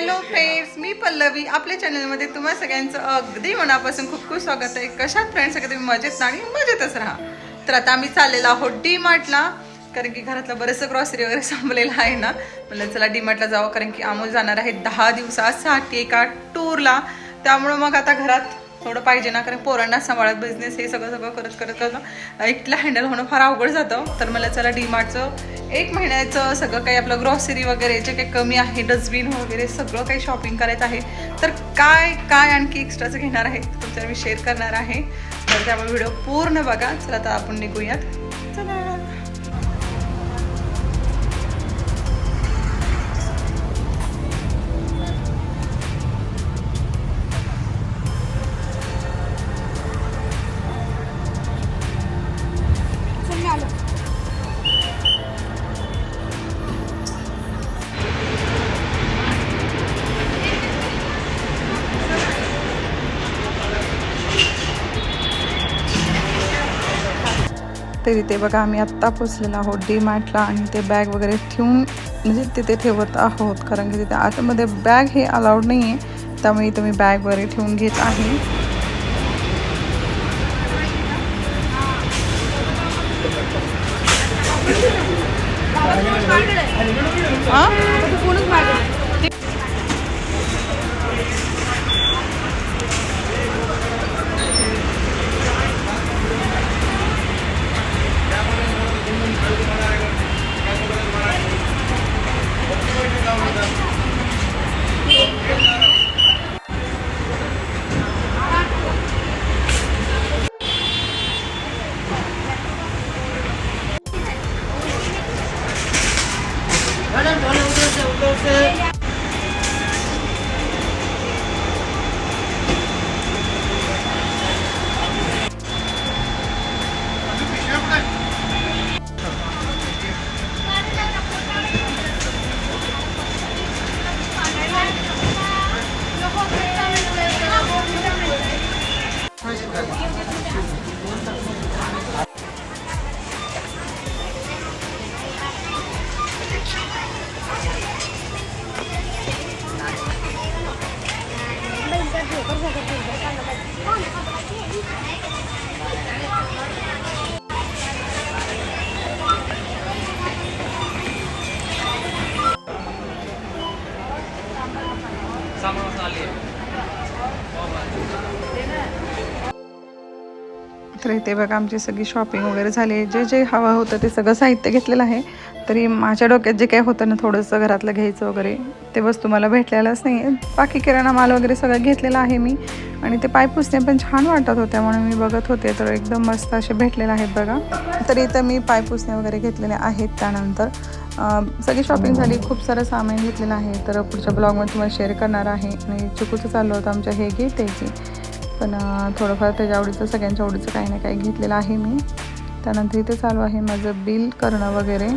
Hello friends मी पल्लवी. आपल्या चॅनलमध्ये तुम्हा सगळ्यांचं अगदी मनापासून खूप खूप स्वागत आहे. कशात फ्रेंड्स सगळे तुम्ही मजेत आणि मजेतच राहा. तर आता आम्ही चाललेलो आहोत डी मार्टला कारण की घरातलं बरंचसं ग्रॉसरी वगैरे संपलेलं आहे ना. म्हणलं चला डी मार्टला जावं. कारण की अमोल जाणार आहे दहा दिवसासाठी एका टूरला त्यामुळं मग आता घरात थोडं पाहिजे ना. कारण पोरांना सांभाळत बिझनेस हे सगळं सगळं करत करत करत एकला हँडल होणं फार अवघड जातं. तर मला चला डी मार्टचं एक महिन्याचं सगळं काही आपलं ग्रॉसरी वगैरे जे काही कमी आहे डस्टबिन वगैरे सगळं काही शॉपिंग करायचं आहे. तर काय काय आणखी एक्स्ट्राचं घेणार आहे तुमच्या मी शेअर करणार आहे. तर त्यामुळे व्हिडिओ पूर्ण बघा. चला आता आपण निघूयात. चला. तर इथे बघा आम्ही आत्ता पोचलेलो आहोत डी मार्टला आणि ते बॅग वगैरे ठेवून म्हणजे तिथे ठेवत आहोत. कारण की तिथे आतमध्ये बॅग हे अलाउड नाही आहे त्यामुळे इथं मी बॅग वगैरे ठेवून घेत आहे. हां? इथे बघा आमची सगळी शॉपिंग वगैरे झाली. आहे. जे जे हवं होतं ते सगळं साहित्य घेतलेलं आहे. तरी माझ्या डोक्यात जे काही होतं ना थोडंसं घरातलं घ्यायचं वगैरे ते वस्तू मला भेटलेलंच नाही आहे बाकी किराणा माल वगैरे सगळं घेतलेला आहे मी. आणि ते पाय पुसणे पण छान वाटत होत्या म्हणून मी बघत होते. तर एकदम मस्त असे भेटलेले आहेत बघा. तर इथं मी पाय पुसणे वगैरे घेतलेले आहेत त्यानंतर. सगळी शॉपिंग झाली. खूप सारं सामान घेतलेलं आहे. तर पुढच्या ब्लॉगमध्ये तुम्हाला शेअर करणार आहे. आणि चुकूचं चाललं होतं आमच्या हे घे ते घे. पण थोडंफार त्याच्या आवडीचं सगळ्यांच्या आवडीचं काही ना काही घेतलेलं आहे मी. त्यानंतर इथे चालू आहे माझं बिल करणं वगैरे.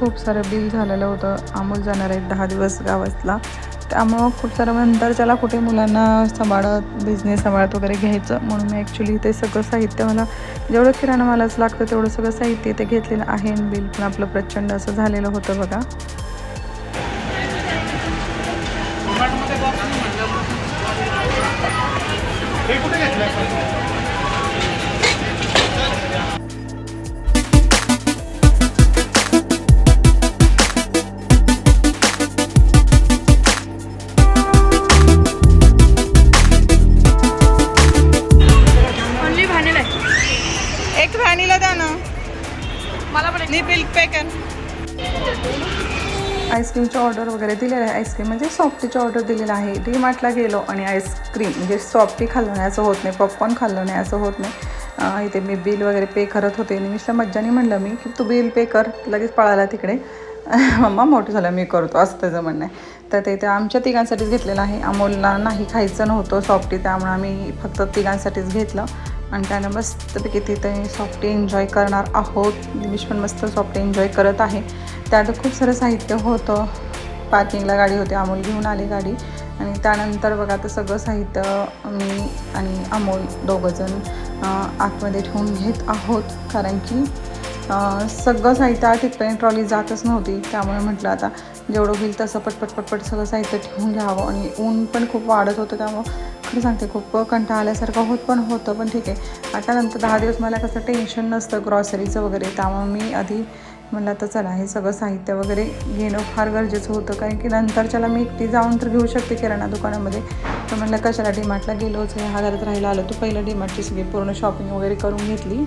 खूप सारं बिल झालेलं होतं. अमोल जाणार आहे दहा दिवस गावातला. त्यामुळं खूप सारं नंतर त्याला कुठे मुलांना सांभाळत बिझनेस सांभाळत वगैरे घ्यायचं. म्हणून मी ॲक्च्युली ते सगळं साहित्य मला जेवढं किराणा मालाच लागतं तेवढं सगळं साहित्य ते घेतलेलं आहे. बिल पण आपलं प्रचंड असं झालेलं होतं बघा. हे कुठे घेतलं एक व्हॅनिला द्या ना. मला पण मी बिल पे कर आईस्क्रीमची ऑर्डर वगैरे दिलेलं आहे. आईस्क्रीम म्हणजे सॉफ्टीची ऑर्डर दिलेलं आहे. डी मार्टला गेलो आणि आईस्क्रीम म्हणजे सॉफ्टी खाल्लं नाही असं होत नाही. पॉपकॉर्न खाल्लं नाही असं होत नाही. इथे मी बिल वगैरे पे करत होते. निमिषला मज्जाने म्हणलं मी की तू बिल पे कर. लगेच पळाला तिकडे. मम्मा मोठं झालं मी करतो. असं त्याचं म्हणणं आहे. तर ते ते आमच्या तिघांसाठीच घेतलेलं आहे. अमोलला नाही खायचं नव्हतं सॉफ्टी त्यामुळे आम्ही फक्त तिघांसाठीच घेतलं. आणि त्यानं मस्तपैकी तिथे सॉफ्टी एन्जॉय करणार आहोत. दिनेश पण मस्त सॉफ्टी एन्जॉय करत आहे. त्यात खूप सारं साहित्य होतं. पार्किंगला गाडी होती. अमोल घेऊन आली गाडी. आणि त्यानंतर बघा आता सगळं साहित्य मी आणि अमोल दोघंजण आतमध्ये ठेवून घेत आहोत. कारण की सगळं साहित्य तिथपर्यंत ट्रॉली जातच नव्हती. त्यामुळे म्हटलं आता जेवढं होईल तसं पटपट पटपट सगळं साहित्य ठेवून घ्यावं. आणि ऊन पण खूप वाढत होतं त्यामुळं. खरं सांगते खूप कंटाळा आल्यासारखं होत पण होतं पण ठीक आहे. आता नंतर दहा दिवस मला कसं टेन्शन नसतं ग्रॉसरीचं वगैरे त्यामुळे मी आधी म्हणलं तर चला हे सगळं साहित्य वगैरे घेणं फार गरजेचं होतं कारण की नंतरच्याला मी एकटी जाऊन तर घेऊ शकते किराणा दुकानामध्ये. तर म्हणलं कशाला डीमार्टला गेलोच ह्या घरात राहायला आलं तू पहिलं डीमार्टची सगळी पूर्ण शॉपिंग वगैरे करून घेतली.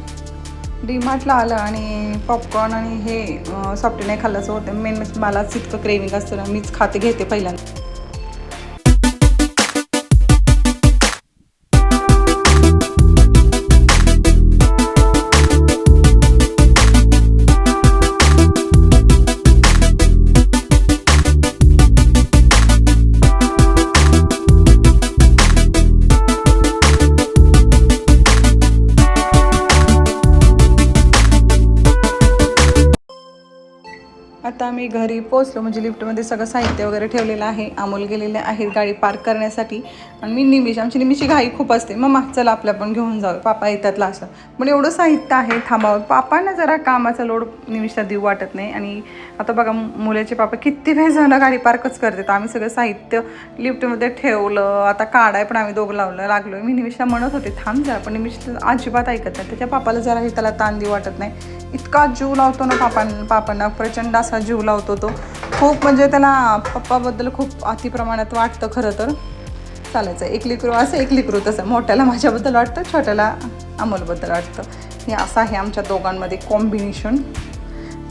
डीमार्टला आलं आणि पॉपकॉर्न आणि हे सॉफ्टी नाही खाल्ल्याचं होतं. मेन म्हणजे मलाच इतकं क्रेविंग असतं ना मीच खाते घेते पहिल्यांदा. आत्ता आम्ही घरी पोचलो म्हणजे लिफ्टमध्ये सगळं साहित्य वगैरे ठेवलेलं आहे. अमोल गेलेले आहेत गाडी पार्क करण्यासाठी. आणि मी निमिष आमची निमिषची घाई खूप असते. मग चला आपल्या पण घेऊन जाऊ पापा येतात असं पण एवढं साहित्य आहे थांबावं. पापांना जरा कामाचा लोड निमिषला देऊ वाटत नाही. आणि आता बघा मुलाचे पापा किती वेळ झालं गाडी पार्कच करतात. आम्ही सगळं साहित्य लिफ्टमध्ये ठेवलं. आता काढाय पण आम्ही दोघं लावलं लागलो मी निमिषला म्हणत होते थांब जरा पण निमिष अजिबात ऐकत नाही. त्याच्या पापाला जराही त्याला ताण देऊ वाटत नाही. इतका जीव लावतो ना पापां पापांना. प्रचंड असा जीव लावतो तो. खूप म्हणजे त्याला पप्पाबद्दल खूप अतिप्रमाणात वाटतं खरं तर. चालायचं एक लिकरू असं एक लिकरू तसं मोठ्याला माझ्याबद्दल वाटतं छोट्याला अमोलबद्दल वाटतं. हे असं आहे आमच्या दोघांमध्ये कॉम्बिनेशन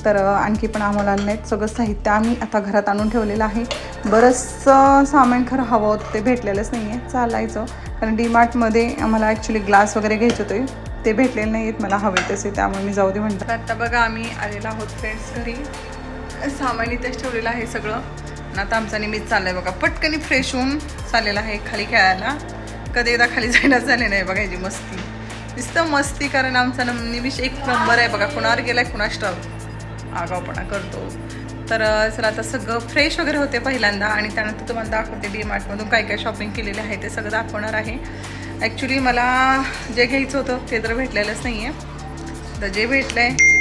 तर आणखी पण आम्हाला नाहीत सगळं साहित्य आम्ही आता घरात आणून ठेवलेलं आहे. बरंचसं सामान खरं हवं होतं ते भेटलेलंच नाही आहे चालायचं. कारण डीमार्टमध्ये आम्हाला ॲक्च्युली ग्लास वगैरे घ्यायचे होते. ते भेटलेले नाही आहेत मला हवे तसे. त्यामुळे मी जाऊ दे म्हणतात आता बघा आम्ही आलेलो आहोत फ्रेंड्स घरी. सामान इथेच ठेवलेलं आहे सगळं. आणि आता आमचा निमित्त चाललाय बघा. पटकनी फ्रेश होऊन चाललेला आहे खाली खेळायला. कधी एकदा खाली जायला झाले नाही बघा ह्याची मस्ती. नुसतं मस्ती कारण आमचा निमिष एक नंबर आहे बघा. कुणावर गेलाय कुणास ठाऊक. आगावपणा करतो. तर चला आता सगळं फ्रेश वगैरे होते पहिल्यांदा. आणि त्यानंतर तुम्हाला दाखवते डी मार्टमधून काय काय शॉपिंग केलेले आहे ते सगळं दाखवणार आहे. ॲक्च्युली मला जे घ्यायचं होतं ते तर भेटलेलंच नाही आहे तर जे भेटलं आहे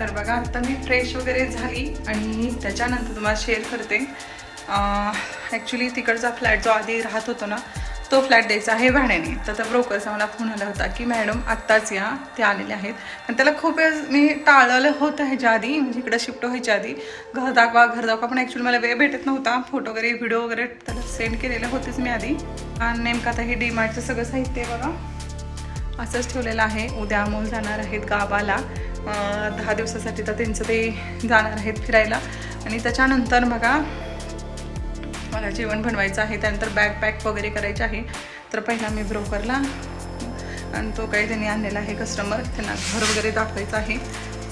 तर बघा आता मी फ्रेश वगैरे झाली आणि त्याच्यानंतर तुम्हाला शेअर करते. ॲक्च्युली तिकडचा फ्लॅट जो आधी राहत होतो ना तो फ्लॅट द्यायचा आहे भाड्याने. तर त्या ब्रोकरचा मला फोन आला होता की मॅडम आत्ताच या ते आलेले आहेत. आणि त्याला खूप वेळ मी टाळलं होतं ह्याच्या आधी म्हणजे इकडं शिफ्ट व्हायच्या आधी. घर दाखवा घर दाखवा पण ॲक्च्युली मला वेळ भेटत नव्हता. फोटो वगैरे व्हिडिओ वगैरे त्याला सेंड केलेले होतेच मी आधी. आणि नेमकं आता हे डीमार्टचं सगळं साहित्य आहे बघा. असंच ठेवलेलं आहे. उद्या अमोल जाणार आहेत गावाला. दहा दिवसासाठी तर त्यांचं ते जाणार आहेत फिरायला. आणि त्याच्यानंतर बघा मला जेवण बनवायचं आहे त्यानंतर बॅग पॅक वगैरे करायची आहे. तर पहिला मी ब्रोकरला आणि तो काही त्यांनी आणलेला आहे कस्टमर त्यांना घर वगैरे दाखवायचं आहे.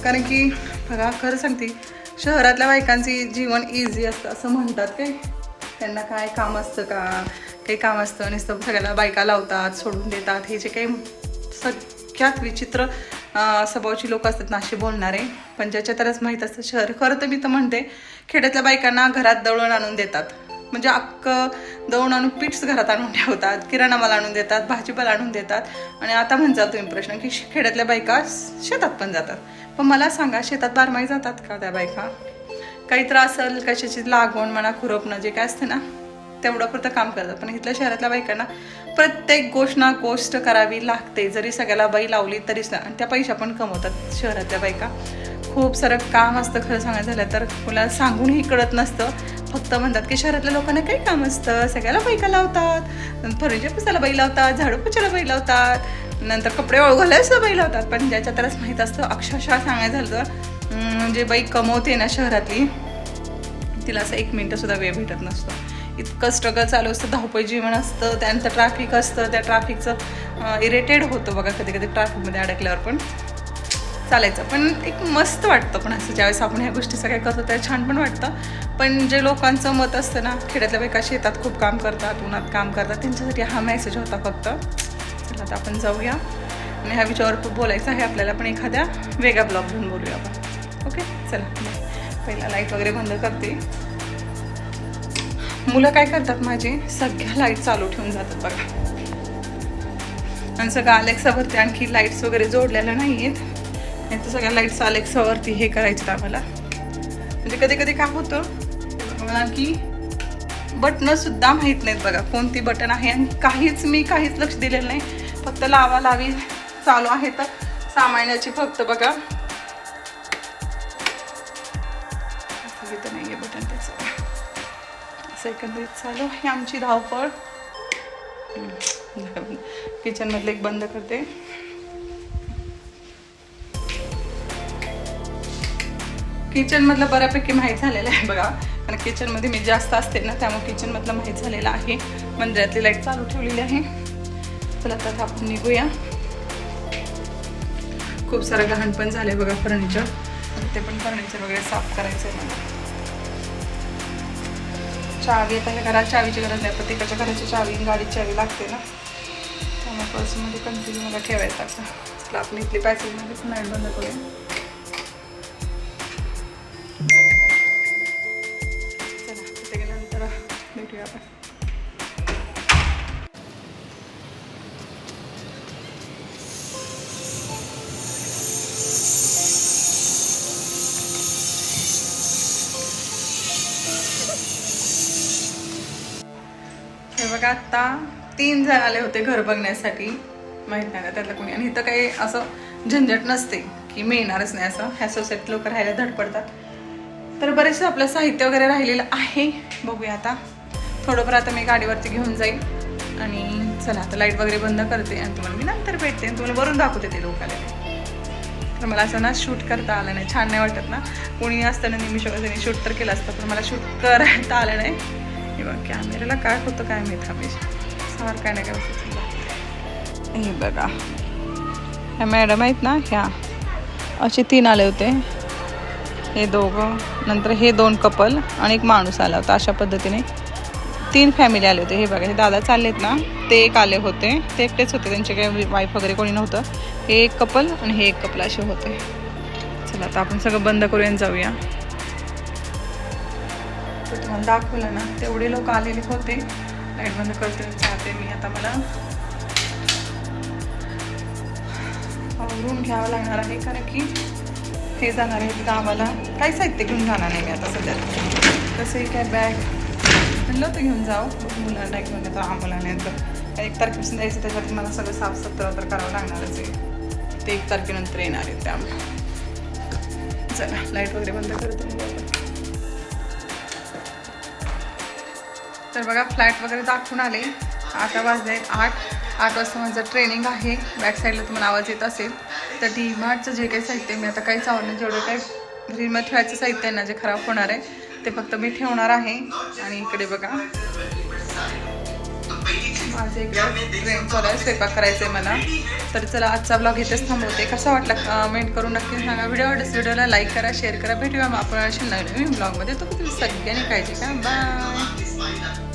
कारण की बघा खरं सांगते शहरातल्या बायकांची जीवन इझी असतं असं म्हणतात काय? त्यांना काय काम असतं का? काही काम असतं नुसतं सगळ्याला बायका लावतात सोडून देतात हे जे काही सगळ्यात विचित्र स्वभावाची लोक असतात ना बोलणारे. पण ज्याच्या तरच माहीत असतं शहर. खरं तर मी तर म्हणते खेड्यातल्या बायकांना घरात दळून आणून देतात. म्हणजे अख्खं दळून आणून पीठच घरात आणून ठेवतात किराणा माल आणून देतात भाजीपाला आणून देतात. आणि आता म्हणता तुम्ही प्रश्न की खेड्यातल्या बायका शेतात पण जातात. पण मला सांगा शेतात बारमाही जातात का त्या बायका? काही त्रास असेल कशाची लागवण म्हणा खुरपणं जे काय असतं ना? तेवढं काम करतात. पण इथल्या शहरातल्या बायकांना प्रत्येक गोष्ट ना गोष्ट करावी लागते. जरी सगळ्याला बाई लावली तरीच ना. आणि त्या पैशा पण कमवतात शहरातल्या बायका. खूप सारं काम असतं खरं सांगायचं झालं तर. मुला सांगूनही कळत नसतं. फक्त म्हणतात की शहरातल्या लोकांना काही काम असतं. सगळ्याला बायका लावतात. फर्निचर पुसायला बाई लावतात. झाडू पुसायला बाई लावतात. नंतर कपडे ओळखायला सुद्धा बाई लावतात. पण ज्याच्या त्यालाच माहीत असतं. अक्षरशः सांगायचं झालं तर जे बाई कमवते ना शहरातली तिला असं एक मिनटंसुद्धा वेळ भेटत नसतो. इतकं स्ट्रगल चालू असतं. धावपळ जीवन असतं त्यानंतर ट्रॅफिक असतं त्या ट्रॅफिकचं इरिटेड होतं बघा कधी कधी ट्रॅफिकमध्ये अडकल्यावर पण. चालायचं. पण एक मस्त वाटतं पण असं ज्यावेळेस आपण ह्या गोष्टी सगळ्या करतो त्या छान पण वाटतं. पण जे लोकांचं मत असतं ना खेड्यातल्या बायका शेतात खूप काम करतात उन्हात काम करतात त्यांच्यासाठी हा मेसेज होता फक्त. चला आता आपण जाऊया. आणि ह्या विषयावर बोलायचं आहे. आपल्याला पण एखाद्या वेगळ्या ब्लॉग घेऊन बोलूया आपण. ओके चला. पहिला लाइट वगैरे बंद करते. मुलं काय करतात माझे? सगळ्या लाइट चालू ठेवून जातात बघा. आणि सगळं अलेक्सावरती आणखी लाईट्स वगैरे जोडलेल्या नाही आहेत नाही तर सगळ्या लाईट्स अलेक्सावरती हे करायचं आम्हाला. म्हणजे कधी कधी काय होतं मला की बटणं सुद्धा माहीत नाहीत बघा कोणती बटन आहे आणि काहीच मी काहीच लक्ष दिलेलं नाही. फक्त लावा लावी चालू आहे तर सामान्याची फक्त बघा. असं एकंदरीत चालू ही आमची धावपळ. किचनमधले एक बंद करते. किचनमधलं बऱ्यापैकी माहीत झालेलं आहे बघा. कारण किचनमध्ये मी जास्त असते ना त्यामुळे किचनमधलं माहीत झालेलं आहे. मंदिरातली लाइट चालू ठेवलेली आहे. चला आता आपण निघूया. खूप सारं घाण पण झालंय बघा फर्निचर. ते पण फर्निचर वगैरे साफ करायचं आहे मला चावी आता ह्या घरात चावीची गरज नाही प्रत्येकाच्या घराची चावी गाडीची चावी लागते ना. त्यामुळे पर्समध्ये कंटिन्यू मला ठेवायचं आता. आपण इथली पॅकिंगमध्येच नाही बंद करूया हे बघा आता तीन जण आले होते घर बघण्यासाठी. माहीत नाही का त्यातलं कोणी. आणि इथं काही असं झंझट नसते की मिळणारच नाही असं. ह्या सोसायटी लोक राहायला धडपडतात. तर बरेचसे आपलं साहित्य वगैरे राहिलेलं आहे. बघूया आता. थोडंफार आता मी गाडीवरती घेऊन जाईल आणि चला आता लाइट वगैरे बंद करते आणि तुम्हाला मी नंतर भेटते. आणि तुम्हाला वरून दाखवते ते लोकांना तर मला असं ना शूट करता आलं नाही. छान नाही वाटत ना. कोणी असताना निमिष वगैरे शूट तर केलं असतं पण मला शूट करता आलं नाही. बघ कॅमेऱ्याला काय होतं काय माहीत हमेशा सार काय नाही काय होतं हे बघा. ह्या मॅडम आहेत ना ह्या. असे तीन आले होते. हे दोघं. नंतर हे दोन कपल आणि एक माणूस आला होता अशा पद्धतीने. तीन फॅमिली आले होते. हे बघा हे दादा चाललेत ना. ते एक आले होते. ते एकटेच होते. त्यांचे काही वाईफ वगैरे कोणी नव्हतं. हे एक कपल आणि हे एक कपल असे होते. चला आता आपण सगळं बंद करूया जाऊया. दाखवलं ना तेवढे लोक आलेले होते. लाइट बंद करते चाहते मी आता मला. आवरून घ्यावं लागणार आहे कारण की हे जाणार आहे तिथं आम्हाला काही साहित्य घेऊन जाणार नाही मी आता सध्या. तसंही काय बॅग म्हणलं तर घेऊन जाऊ मुलांना घेऊन येतो आम्हाला नाही तर एक तारखेपासून द्यायचं त्याच्यात मला सगळं साफसत्र तर करावं लागणारच आहे. ते एक तारखेनंतर येणार आहे त्यामुळे. चला लाइट वगैरे बंद करतो. तर बघा फ्लॅट वगैरे दाखवून आले. आता वाजले आठ. आठ वाजता माझं ट्रेनिंग आहे. बॅक साईडला तुम्हाला आवाज येत असेल. तर डी मार्टचं जे काही साहित्य मी आता काहीच आवडलं जेवढं काही घरीमध्ये ठेवायचं साहित्य आहे ना जे खराब होणार आहे ते फक्त मी ठेवणार आहे. आणि इकडे बघा. माझं इकडे ट्रेन चालू आहे स्वयंपाक करायचं आहे मला. तर चला आजचा ब्लॉग इथेच थांबवते. कसा वाटला कमेंट करून नक्की सांगा. व्हिडिओ आवडस व्हिडिओला लाईक करा शेअर करा. भेटूया मग आपण अशा नवीन ब्लॉगमध्ये तो तुम्ही सगळ्यांनी काळजी का बाय